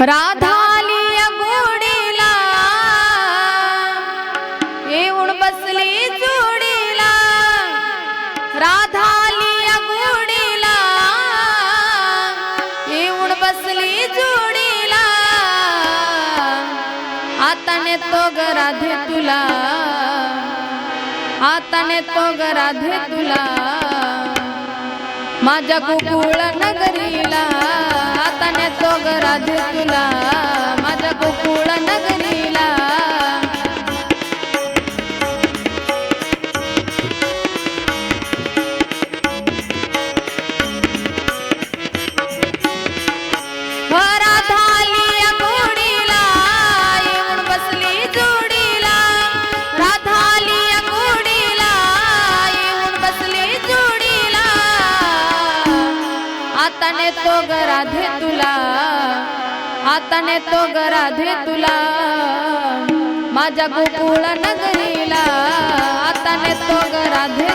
राधाली या गोडीला येऊन बसली जोडीला. राधाली या गोडीला येऊन बसली जोडीला. आता नेतो ग राधे तुला. आता नेतो ग राधे तुला. माझ्या गोकुळ नगरी आता नेतो ग राधे आता नेतो ग राधे तुला. आता नेतो ग राधे तुला. माझ्या गोकुळ नगरीला आता नेतो ग राधे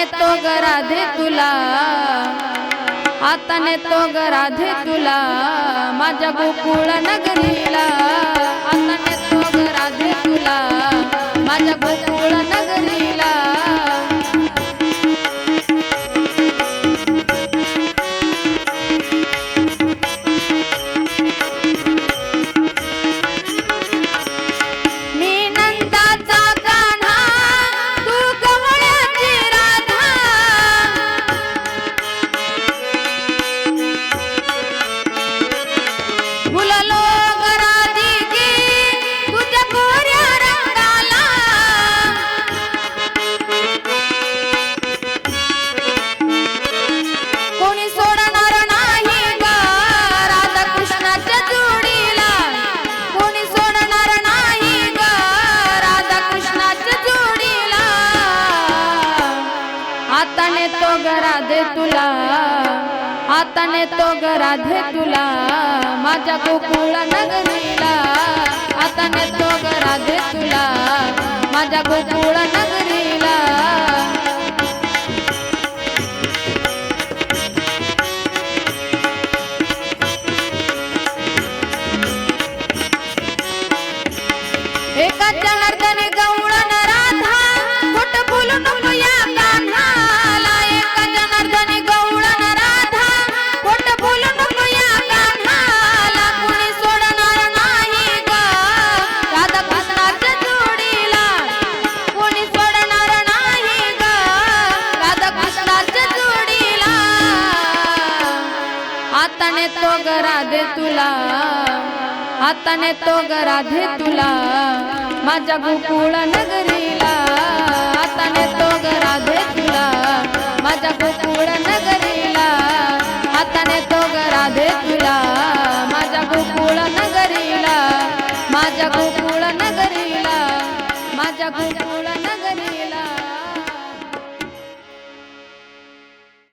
नेतो ग राधे तुला. आता नेतो ग राधे तुला. माझ्या गोकुळ नगरीला. आता आता नेतो तुला. हाताने तो ग तुला. माझ्या गोकुळा नगरीला. आता नेतो ग राधे तुला. माझ्या गोकुळा नगरी हाताने तो गराधे तुला. हाताने तो गराधे तुला. माझ्या गोकुळ नगरीला. हाताने तो गराधे तुला. माझ्या गोकुळ नगरीला. हाताने तो गराधे तुला. माझ्या गोकुळ नगरीला. माझ्या गोकुळ नगरीला. माझ्या गोकुळ